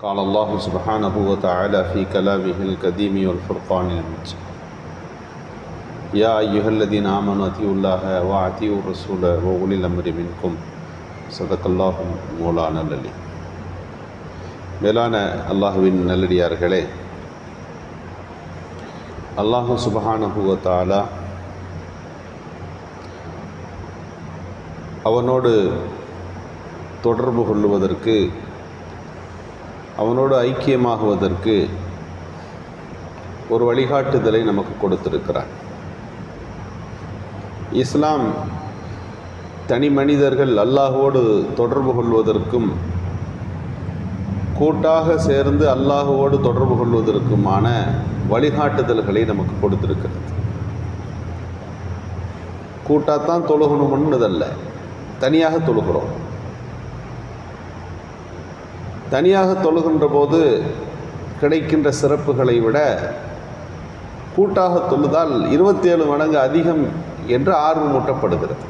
قال الله سبحانه وتعالى في كلامه القديم والفرقان المجيد يا أيها الذين آمنوا أطيعوا الله وأطيعوا الرسول وأولي الأمر منكم صدق الله مولانا العلي மேலான அல்லாஹுவின் நல்லடியார்களே அல்லாஹு சுபஹானஹுவ தஆலா அவனோடு தொடர்பு கொள்ளுவதற்கு அவனோடு ஐக்கியமாகுவதற்கு ஒரு வழிகாட்டுதலை நமக்கு கொடுத்திருக்கிறான் இஸ்லாம் தனி மனிதர்கள் அல்லாஹுவோடு தொடர்பு கொள்வதற்கும் கூட்டாக சேர்ந்து அல்லாஹுவோடு தொடர்பு கொள்வதற்குமான வழிகாட்டுதல்களை நமக்கு கொடுத்திருக்கிறது. கூட்டாகத்தான் தொழுகணும்னுதல்ல தனியாக தொழுகிறோம். தனியாக தொழுகின்ற போது கிடைக்கின்ற சிறப்புகளை விட கூட்டாக தொழுதால் இருபத்தி ஏழு மடங்கு அதிகம் என்று ஆர்வமூட்டப்படுகிறது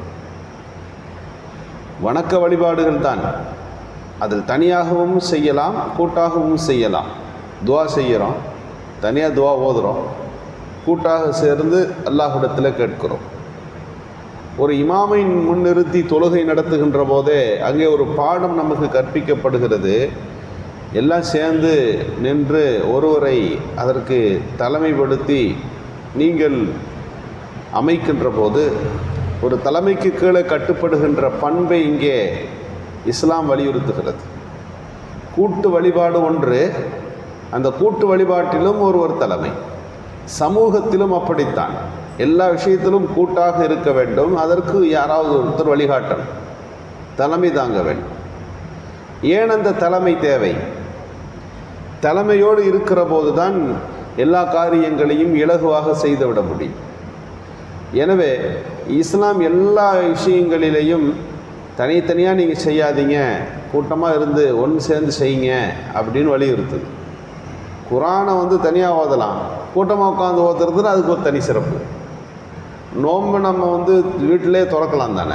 வணக்க வழிபாடுகள் தான். அதில் தனியாகவும் செய்யலாம் கூட்டாகவும் செய்யலாம். துவா செய்கிறோம் தனியாக துவா ஓதுகிறோம் கூட்டாக சேர்ந்து அல்லாஹிடத்தில் கேட்கிறோம். ஒரு இமாமை முன்னிறுத்தி தொழுகை நடத்துகின்ற போதே அங்கே ஒரு பாடம் நமக்கு கற்பிக்கப்படுகிறது. எல்லாம் சேர்ந்து நின்று ஒருவரை அதற்கு தலைமைப்படுத்தி நீங்கள் அமைக்கின்ற போது ஒரு தலைமைக்கு கீழே கட்டுப்படுகின்ற பண்பை இங்கே இஸ்லாம் வலியுறுத்துகிறது. கூட்டு வழிபாடு ஒன்று அந்த கூட்டு வழிபாட்டிலும் ஒருவர் தலைமை. சமூகத்திலும் அப்படித்தான். எல்லா விஷயத்திலும் கூட்டாக இருக்க வேண்டும். அதற்கு யாராவது ஒருத்தர் வழிகாட்டணும். தலைமை தாங்க வேண்டும். ஏன் அந்த தலைமை தேவை? தலைமையோடு இருக்கிற போது தான் எல்லா காரியங்களையும் இலகுவாக செய்துவிட முடியும். எனவே இஸ்லாம் எல்லா விஷயங்களிலேயும் தனித்தனியாக நீங்கள் செய்யாதீங்க. கூட்டமாக இருந்து ஒன்று சேர்ந்து செய்யுங்க அப்படின்னு வலியுறுத்துது. குரானை வந்து தனியாக ஓதலாம். கூட்டமாக உட்காந்து ஓதுறதுன்னு அதுக்கு ஒரு தனி சிறப்பு. நோன்பு நம்ம வந்து வீட்டிலே திறக்கலாம் தானே?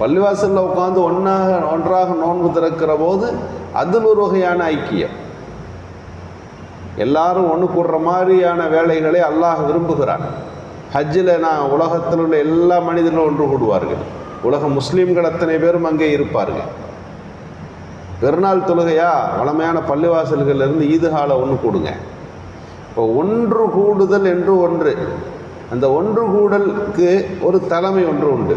பள்ளிவாசலில் உட்காந்து ஒன்றாக ஒன்றாக நோன்பு திறக்கிற போது அதில் ஒரு வகையான ஐக்கியம். எல்லாரும் ஒன்று கூடுற மாதிரியான வேலைகளை அல்லாஹ் விரும்புகிறான். ஹஜ்ஜில் நான் உலகத்தில் உள்ள எல்லா மனிதர்களும் ஒன்று கூடுவார்கள். உலக முஸ்லீம்கள் அத்தனை பேரும் அங்கே இருப்பார்கள். பெருநாள் தொழுகையா? வளமையான பள்ளிவாசல்கள்லேருந்து ஈதுகால ஒன்று கூடுங்க. இப்போ ஒன்று கூடுதல் என்று ஒன்று. அந்த ஒன்று கூடலுக்கு ஒரு தலைமை ஒன்று உண்டு.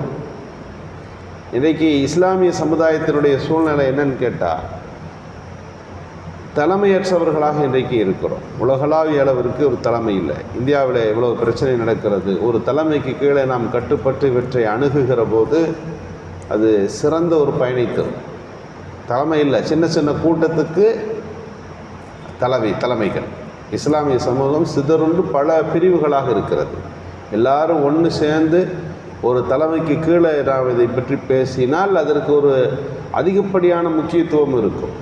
இன்றைக்கு இஸ்லாமிய சமுதாயத்தினுடைய சூழ்நிலை என்னன்னு கேட்டால் தலைமையற்றவர்களாக இன்றைக்கு இருக்கிறோம். உலகளாவிய அளவிற்கு ஒரு தலைமை இல்லை. இந்தியாவில் எவ்வளோ பிரச்சனை நடக்கிறது ஒரு தலைமைக்கு கீழே நாம் கட்டுப்பட்டு இவற்றை அணுகுகிற போது அது சிறந்த ஒரு பயணித்தல் தலைமை இல்லை. சின்ன சின்ன கூட்டத்துக்கு தலைமை தலைமைகள். இஸ்லாமிய சமூகம் சிதறுண்டு பல பிரிவுகளாக இருக்கிறது. எல்லாரும் ஒன்று சேர்ந்து ஒரு தலைமைக்கு கீழே நாம் இதை பற்றி பேசினால் அதற்கு ஒரு அதிகப்படியான முக்கியத்துவம் இருக்கும்.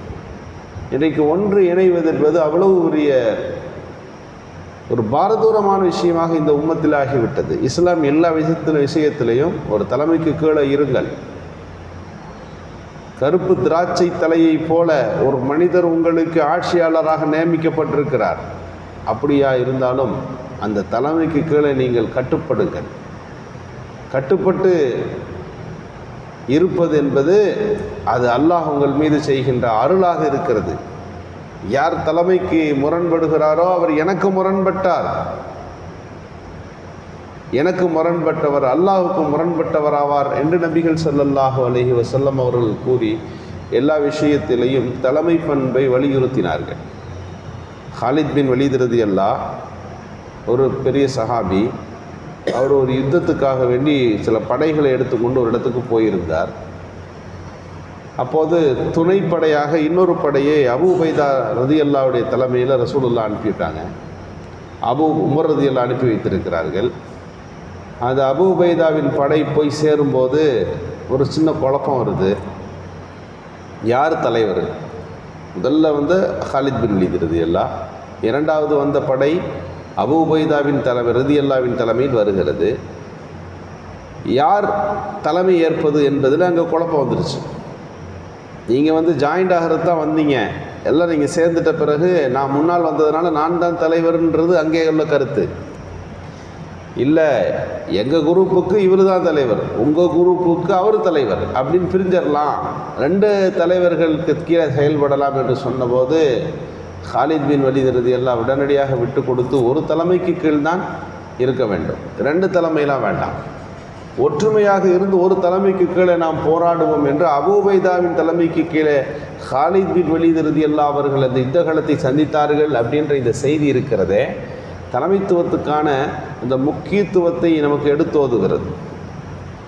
இன்றைக்கு ஒன்று இணைவது என்பது அவ்வளவு உரிய ஒரு பாரதூரமான விஷயமாக இந்த உம்மத்தில் ஆகிவிட்டது. இஸ்லாம் எல்லா விஷயத்தில் விஷயத்திலையும் ஒரு தலைமைக்கு கீழே இருங்கள். கருப்பு திராட்சை தலையை போல ஒரு மனிதர் உங்களுக்கு ஆட்சியாளராக நியமிக்கப்பட்டிருக்கிறார். அப்படியா இருந்தாலும் அந்த தலைமைக்கு கீழே நீங்கள் கட்டுப்படுங்கள். கட்டுப்பட்டு இருப்பது என்பது அது அல்லாஹ் உங்கள் மீது செய்கின்ற அருளாக இருக்கிறது. யார் தலைமைக்கு முரண்படுகிறாரோ அவர் எனக்கு முரண்பட்டார். எனக்கு முரண்பட்டவர் அல்லாஹுக்கு முரண்பட்டவராவார் என்று நபிகள் சல்லல்லாஹு அலஹி வசல்லம் அவர்கள் கூறி எல்லா விஷயத்திலையும் தலைமை பண்பை வலியுறுத்தினார்கள். ஹாலித் பின் வலிதிரதி அல்லா ஒரு பெரிய சஹாபி அவர் ஒரு யுத்தத்துக்காக வேண்டி சில படைகளை எடுத்துக்கொண்டு ஒரு இடத்துக்கு போயிருந்தார். அப்போது துணைப்படையாக இன்னொரு படையை அபு உபைதா ரதி அல்லாவுடைய தலைமையில் ரசூலுல்லா அனுப்பிவிட்டாங்க. அபு உமர் ரதி அல்லா அனுப்பி வைத்திருக்கிறார்கள். அந்த அபு உபைதாவின் படை போய் சேரும்போது ஒரு சின்ன குழப்பம் வருது. யார் தலைவர்? முதல்ல வந்து ஹாலித் பின் வலீத் ரதி அல்லா இரண்டாவது வந்த படை அபு உபைதாவின் தலைவர் ரதி அல்லாவின் தலைமையில் வருகிறது. யார் தலைமை ஏற்பது என்பதில் அங்கே குழப்பம் வந்துடுச்சு நீங்கள் வந்து ஜாயிண்ட் ஆகிறது தான் வந்தீங்க. எல்லாம் நீங்கள் சேர்ந்துட்ட பிறகு நான் முன்னால் வந்ததுனால நான் தான் தலைவர்ன்றது அங்கே உள்ள கருத்து. இல்லை எங்கள் குரூப்புக்கு இவர் தான் தலைவர். உங்கள் குரூப்புக்கு அவர் தலைவர். அப்படின்னு பிரிஞ்சிடலாம். ரெண்டு தலைவர்களுக்கு கீழே செயல்படலாம் என்று சொன்னபோது ஹாலித் பின் வலித் ரதி எல்லாம் உடனடியாக விட்டு கொடுத்து ஒரு தலைமைக்கு கீழ் தான் இருக்க வேண்டும். ரெண்டு தலைமையெல்லாம் வேண்டாம். ஒற்றுமையாக இருந்து ஒரு தலைமைக்கு கீழே நாம் போராடுவோம் என்று அபூபைதாவின் தலைமைக்கு கீழே ஹாலித் பின் வலித் ரதி அவர்கள் அந்த யுத்தகலத்தை சந்தித்தார்கள் அப்படின்ற இந்த செய்தி இருக்கிறதே. தலைமைத்துவத்துக்கான இந்த முக்கியத்துவத்தை நமக்கு எடுத்தோதுகிறது.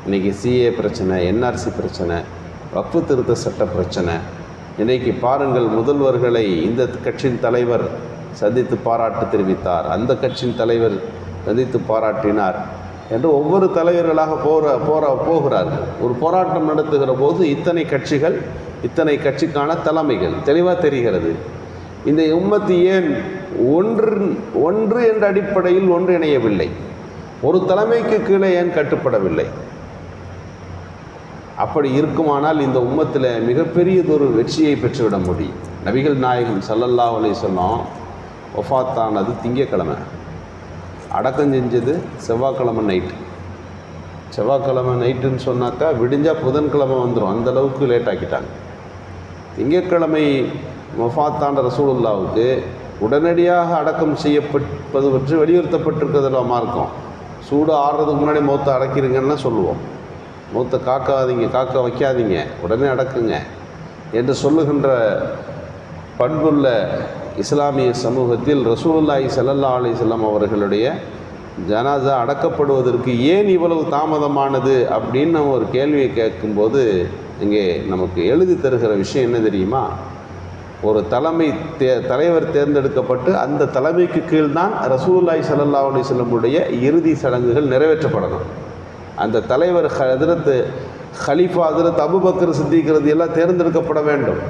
இன்றைக்கி சிஏ பிரச்சனை என்ஆர்சி பிரச்சனை வக்ஃபு திருத்த சட்ட பிரச்சனை இன்றைக்கு பாருங்கள் முதல்வர்களை இந்த கட்சியின் தலைவர் சந்தித்து பாராட்டு தெரிவித்தார். அந்த கட்சியின் தலைவர் சந்தித்து பாராட்டினார் என்று ஒவ்வொரு தலைவர்களாக போகிற போற போகிறார்கள் ஒரு போராட்டம் நடத்துகிற போது இத்தனை கட்சிகள் இத்தனை கட்சிக்கான தலைமைகள். தெளிவாக தெரிகிறது. இந்த உம்மத்து ஏன் ஒன்று ஒன்று என்ற அடிப்படையில் ஒன்றிணையவில்லை? ஒரு தலைமைக்கு கீழே ஏன் கட்டுப்படவில்லை? அப்படி இருக்குமானால் இந்த உம்மத்தில் மிகப்பெரியதொரு வெற்றியை பெற்றுவிட முடியும். நபிகள் நாயகம் சல்லல்லா அலி சொன்னோம் ஒஃபாத்தானது திங்கக்கிழமை அடக்கம் செஞ்சது செவ்வாய்க்கிழமை நைட்டு செவ்வாய்க்கிழமை நைட்டுன்னு சொன்னாக்கா விடிஞ்சால் புதன்கிழமை வந்துடும் அந்த அளவுக்கு லேட் ஆக்கிட்டாங்க. திங்கட்கிழமை மஃபாத்தான ரசூலுல்லாவுக்கு உடனடியாக அடக்கம் செய்யப்பட்டது பற்றி வலியுறுத்தப்பட்டிருக்கிறதுல மார்க்கம். சூடு ஆடுறதுக்கு முன்னாடி மௌத்தை அடக்கிடுங்கன்னு சொல்லுவோம். மூத்த காக்காதீங்க காக்க வைக்காதீங்க. உடனே அடக்குங்க. என்று சொல்லுகின்ற பண்புள்ள இஸ்லாமிய சமூகத்தில் ரசூலுல்லாஹி சல்லல்லா அலைஹி அவர்களுடைய ஜனாசா அடக்கப்படுவதற்கு ஏன் இவ்வளவு தாமதமானது அப்படின்னு நம்ம ஒரு கேள்வியை கேட்கும்போது இங்கே நமக்கு எழுதி தருகிற விஷயம் என்ன தெரியுமா? ஒரு தலைமை தே தலைவர் தேர்ந்தெடுக்கப்பட்டு அந்த தலைமைக்கு கீழ்தான் ரசூலுல்லாஹி ஸல்லல்லாஹு அலைஹி வஸல்லமுடைய இறுதி சடங்குகள் நிறைவேற்றப்படணும். அந்த தலைவர் ஹதரத்து ஹலீஃபா ஹதரத் அபுபக்கர் சித்திக்கிறது எல்லாம் தேர்ந்தெடுக்கப்பட வேண்டும்.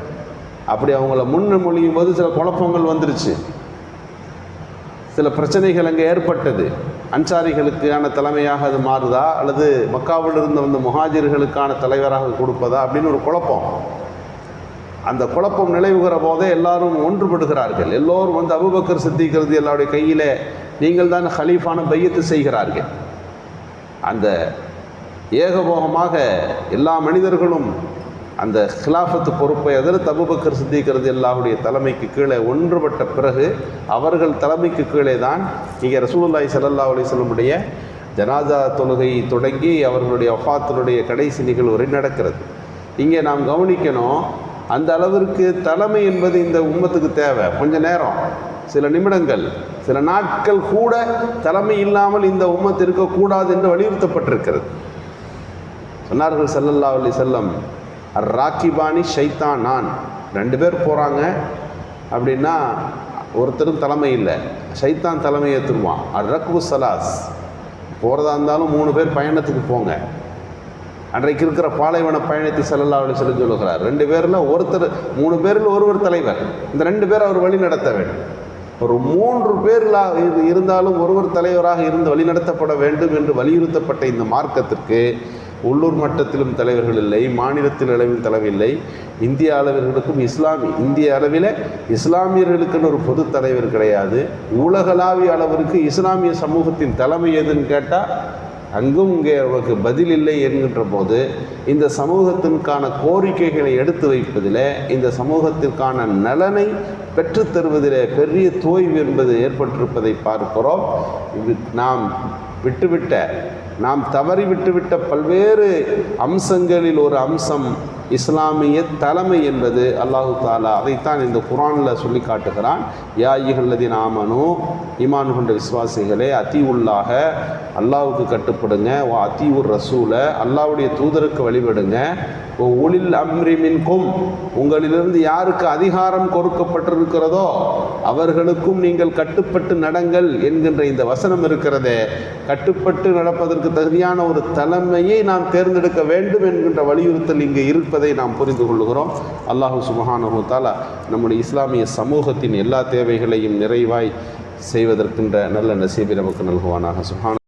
அப்படி அவங்கள முன்மொழியும் போது சில குழப்பங்கள் வந்துருச்சு. சில பிரச்சனைகள் அங்கே ஏற்பட்டது. அன்சாரிகளுக்கான தலைமையாக அது மாறுதா? அல்லது மக்காவிலிருந்து வந்த முஹாஜிர்களுக்கான தலைவராக கொடுப்பதா? அப்படின்னு ஒரு குழப்பம். அந்த குழப்பம் நிலவுகிற போதே எல்லாரும் ஒன்றுபடுகிறார்கள். எல்லோரும் வந்து அபுபக்கர் சித்திக்கிறது எல்லாருடைய கையில் நீங்கள் தான் ஹலீஃபான பையத்து செய்கிறார்கள். அந்த ஏகபோகமாக எல்லா மனிதர்களும் அந்த ஹிலாஃபத்து பொறுப்பை அதில் தபுபக்கர் சித்திக்கிறது எல்லாருடைய தலைமைக்கு கீழே ஒன்றுபட்ட பிறகு அவர்கள் தலைமைக்கு கீழே தான் இங்கே ரசூலுல்லாய் சல்லல்லா அலிஸ்லமுடைய ஜனாதா தொழுகை தொடங்கி அவர்களுடைய வஃபாத்தினுடைய கடைசி நிகழ்வு வரை நடக்கிறது. இங்கே நாம் கவனிக்கணும் அந்த அளவிற்கு தலைமை என்பது இந்த உம்மத்துக்கு தேவை. கொஞ்ச நேரம் சில நிமிடங்கள். சில நாட்கள் கூட தலைமை இல்லாமல் இந்த உம்மத் இருக்கக்கூடாது என்று வலியுறுத்தப்பட்டிருக்கிறது. சொன்னார்கள் சல்லல்லா அலி செல்லம் ராக்கிபானி ஷைத்தான் நான். ரெண்டு பேர் போகிறாங்க அப்படின்னா ஒருத்தரும் தலைமை இல்லை. ஷைத்தான் தலைமை ஏற்றுருவான் அர் சலாஸ் போகிறதா இருந்தாலும் மூணு பேர் பயணத்துக்கு போங்க. அன்றைக்கு இருக்கிற பாலைவன பயணத்தை செல்லல்லா அப்படி சொல்லி சொல்லுகிறார். ரெண்டு பேரில் ஒருத்தர் மூணு பேரில் ஒருவர் தலைவர். இந்த ரெண்டு பேர் அவர் வழி நடத்த வேண்டும். ஒரு மூன்று பேரில் இருந்தாலும் ஒருவர் தலைவராக இருந்து வழிநடத்தப்பட வேண்டும் என்று வலியுறுத்தப்பட்ட இந்த மார்க்கத்திற்கு உள்ளூர் மட்டத்திலும் தலைவர்கள் இல்லை மாநிலத்தில் அளவில் தலைவில்லை. இந்திய அளவர்களுக்கும் இஸ்லாமி இந்திய அளவில் இஸ்லாமியர்களுக்குன்னு ஒரு பொது தலைவர் கிடையாது. உலகளாவிய அளவிற்கு இஸ்லாமிய சமூகத்தின் தலைமை எதுன்னு கேட்டால் அங்கும் இங்கே அவருக்கு பதில் இல்லை என்கின்ற போது இந்த சமூகத்திற்கான கோரிக்கைகளை எடுத்து வைப்பதில் இந்த சமூகத்திற்கான நலனை பெற்றுத்தருவதில் பெரிய தோய்வு என்பது ஏற்பட்டிருப்பதை பார்க்கிறோம். நாம் விட்டுவிட்ட நாம் தவறி விட்டுவிட்ட பல்வேறு அம்சங்களில் ஒரு அம்சம் இஸ்லாமிய தலைமை என்பது அல்லாஹு தாலா அதைத்தான் இந்த குரானில் சொல்லி காட்டுகிறான். யா இகல்லதின் ஆமனு ஈமான் கொண்ட விசுவாசிகளே அதி உள்ளாக அல்லாவுக்கு கட்டுப்படுங்க ஓ அதி உர் ரசூலை அல்லாவுடைய தூதருக்கு வழிபடுங்க. உளில் ஒளில் அம்ரிமின்கும் உங்களிலிருந்து யாருக்கு அதிகாரம் கொடுக்கப்பட்டிருக்கிறதோ அவர்களுக்கும் நீங்கள் கட்டுப்பட்டு நடங்கள் என்கின்ற இந்த வசனம் இருக்கிறதே. கட்டுப்பட்டு நடப்பதற்கு தகுதியான ஒரு தலைமையை நாம் தேர்ந்தெடுக்க வேண்டும் என்கின்ற வலியுறுத்தல் இங்கே இருப்பதை நாம் புரிந்து கொள்கிறோம். அல்லாஹு சுபஹானஹு தாலா நம்முடைய இஸ்லாமிய சமூகத்தின் எல்லா தேவைகளையும் நிறைவாய் செய்வதற்கின்ற நல்ல நசீபை நமக்கு நல்குவானாக. சுஹான